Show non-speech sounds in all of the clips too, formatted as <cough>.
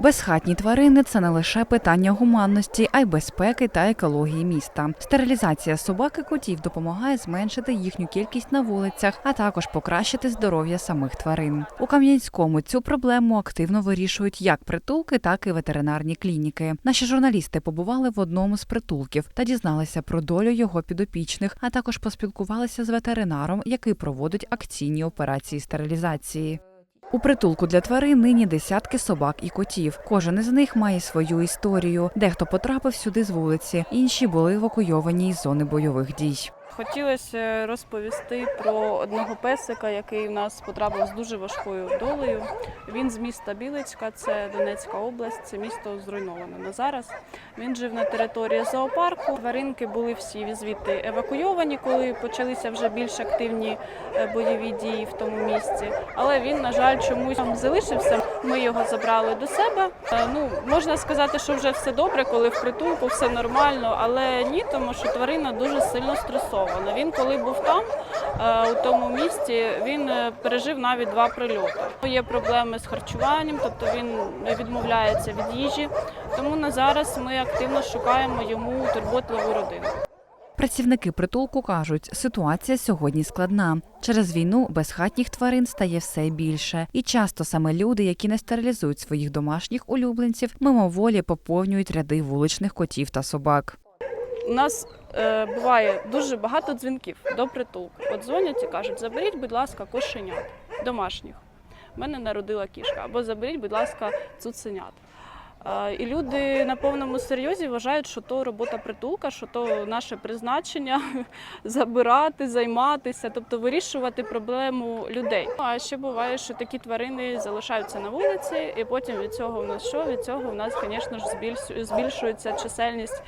Безхатні тварини це не лише питання гуманності, а й безпеки та екології міста. Стерилізація собак і котів допомагає зменшити їхню кількість на вулицях, а також покращити здоров'я самих тварин. У Кам'янському цю проблему активно вирішують як притулки, так і ветеринарні клініки. Наші журналісти побували в одному з притулків та дізналися про долю його підопічних, а також поспілкувалися з ветеринаром, який проводить акційні операції стерилізації. У притулку для тварин нині десятки собак і котів. Кожен із них має свою історію. Дехто потрапив сюди з вулиці, інші були евакуйовані із зони бойових дій. Хотілося розповісти про одного песика, який у нас потрапив з дуже важкою долею. Він з міста Білицька, це Донецька область, це місто зруйноване на зараз. Він жив на території зоопарку. Тваринки були всі звідти евакуйовані, коли почалися вже більш активні е, бойові дії в тому місці. Але він, на жаль, чомусь там залишився. Ми його забрали до себе. Е, Ну можна сказати, що вже все добре, коли в притулку все нормально, але ні, тому що тварина дуже сильно стресована. Він коли був там, е, у тому місті, він е, пережив навіть два прильоти. Є проблеми з харчуванням, тобто він відмовляється від їжі. Тому на зараз ми активно шукаємо йому турботливу родину. Працівники притулку кажуть, ситуація сьогодні складна. Через війну безхатніх тварин стає все більше, і часто саме люди, які не стерилізують своїх домашніх улюбленців, мимоволі поповнюють ряди вуличних котів та собак. У нас е, буває дуже багато дзвінків до притулку. От дзвонять і кажуть, заберіть, будь ласка, кошенят домашніх. У мене народила кішка, або заберіть, будь ласка, цуценят. І люди на повному серйозі вважають, що то робота притулка, що то наше призначення <laughs> забирати, займатися, тобто вирішувати проблему людей. А ще буває, що такі тварини залишаються на вулиці, і потім від цього в нас що? Від цього в нас, звісно ж, збільш- збільшується чисельність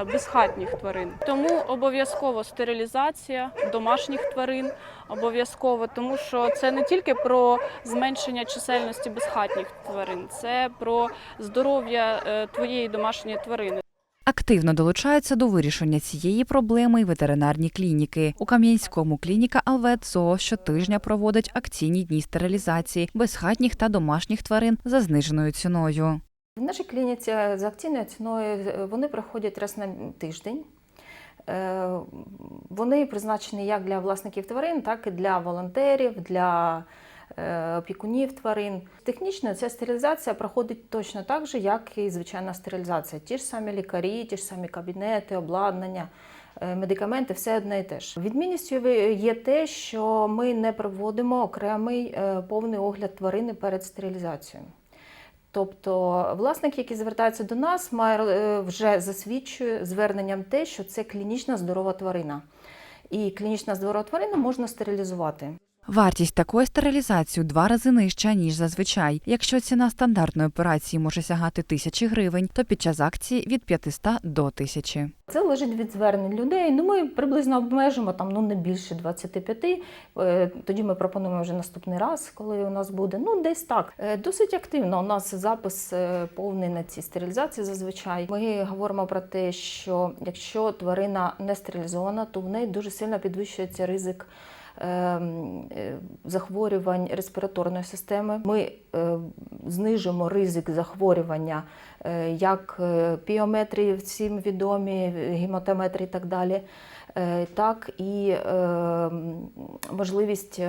е, безхатніх тварин. Тому обов'язково стерилізація домашніх тварин, обов'язково, тому що це не тільки про зменшення чисельності безхатніх тварин, це про здоров'я е, твоєї домашньої тварини. Активно долучаються до вирішення цієї проблеми й ветеринарні клініки. У Кам'янському клініка Алвет ЗОО щотижня проводить акційні дні стерилізації безхатніх та домашніх тварин за зниженою ціною. В нашій клініці за акційною ціною е, вони проходять раз на тиждень. Е, Вони призначені як для власників тварин, так і для волонтерів, для е, опікунів тварин. Технічно ця стерилізація проходить точно так же, як і звичайна стерилізація. Ті ж самі лікарі, ті ж самі кабінети, обладнання. е, Медикаменти все одне і те ж. Відмінністю є те, що ми не проводимо окремий е, повний огляд тварини перед стерилізацією. Тобто власник, який звертається до нас, має е, вже засвідчує зверненням те, що це клінічна здорова тварина. І клінічна здорова тварина можна стерилізувати. Вартість такої стерилізації у два рази нижча ніж зазвичай. Якщо ціна стандартної операції може сягати тисячі гривень, то під час акції від 500 до 1000. Це залежить від звернень людей. Ну, ми приблизно обмежимо там ну не більше 25. Е, Тоді ми пропонуємо вже наступний раз, коли у нас буде. Ну, десь так. Е, Досить активно. У нас запис е, повний на ці стерилізації зазвичай. Ми говоримо про те, що якщо тварина не стерилізована, то в неї дуже сильно підвищується ризик. Ем, е, Захворювань респіраторної системи. Ми е, знижимо ризик захворювання е, як піометрії всім відомі, гематометрії і так далі, так і е, можливість.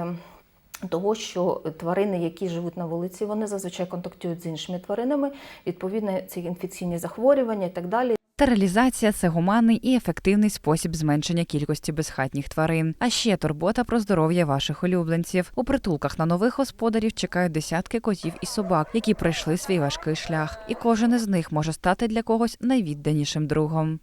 Того, що тварини, які живуть на вулиці, вони зазвичай контактують з іншими тваринами, відповідно, ці інфекційні захворювання і так далі. Стерилізація це гуманний і ефективний спосіб зменшення кількості безхатніх тварин. А ще турбота про здоров'я ваших улюбленців. У притулках на нових господарів чекають десятки котів і собак, які пройшли свій важкий шлях, і кожен із них може стати для когось найвідданішим другом.